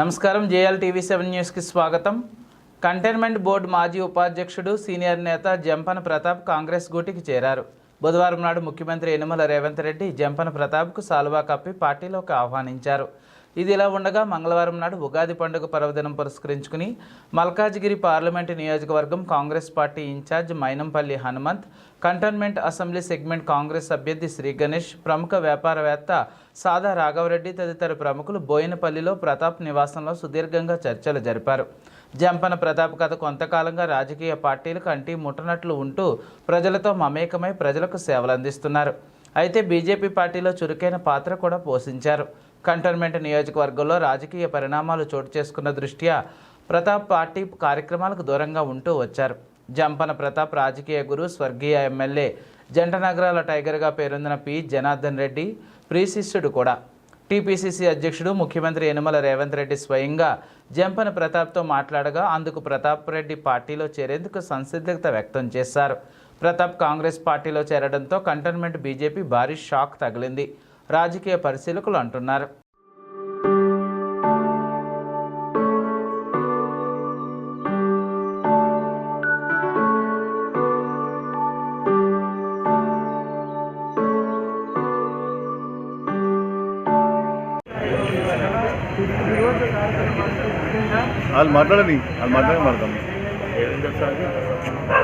నమస్కారం JL TV seven న్యూస్కి స్వాగతం. కంటైన్మెంట్ బోర్డు మాజీ ఉపాధ్యక్షుడు సీనియర్ నేత జంపన ప్రతాప్ కాంగ్రెస్ గూటికి చేరారు. బుధవారం నాడు ముఖ్యమంత్రి యనుమల రేవంత్ రెడ్డి జంపన ప్రతాప్కు సాల్వా కప్పి పార్టీలోకి ఆహ్వానించారు. ఇది ఇలా ఉండగా మంగళవారం నాడు ఉగాది పండుగ పర్వదినం పురస్కరించుకుని మల్కాజ్గిరి పార్లమెంటు నియోజకవర్గం Congress party in charge Mynampally Hanumanth cantonment assembly segment Congress అభ్యర్థి శ్రీ గణేష్ ప్రముఖ వ్యాపారవేత్త సాదా రాఘవరెడ్డి తదితర ప్రముఖులు బోయినపల్లిలో ప్రతాప్ నివాసంలో సుదీర్ఘంగా చర్చలు జరిపారు. జంపన ప్రతాప్ కథ కొంతకాలంగా రాజకీయ పార్టీలకు అంటి ముట్టనట్లు ఉంటూ ప్రజలతో మమేకమై ప్రజలకు సేవలు అందిస్తున్నారు అయితే బీజేపీ పార్టీలో చురుకైన పాత్ర కూడా పోషించారు. కంటోన్మెంట్ నియోజకవర్గంలో రాజకీయ పరిణామాలు చోటు చేసుకున్న దృష్ట్యా ప్రతాప్ పార్టీ కార్యక్రమాలకు దూరంగా ఉంటూ వచ్చారు. జంపన ప్రతాప్ రాజకీయ గురు స్వర్గీయ ఎమ్మెల్యే జంట నగరాల టైగర్గా పేరొందిన పి. జనార్దన్ రెడ్డి ప్రీశిష్యుడు కూడా. టీపీసీసీ అధ్యక్షుడు ముఖ్యమంత్రి యనుమల రేవంత్ రెడ్డి స్వయంగా జంపన ప్రతాప్తో మాట్లాడగా అందుకు ప్రతాప్ రెడ్డి పార్టీలో చేరేందుకు సంసిద్ధత వ్యక్తం చేశారు. ప్రతాప్ కాంగ్రెస్ పార్టీలో చేరడంతో కంటోన్మెంట్ బీజేపీ భారీ షాక్ తగిలింది. రాజకీయ పరిశీలకులు అంటున్నారు. వాళ్ళు మాట్లాడని వాళ్ళు మాట్లాడే మాట్లాడతాం.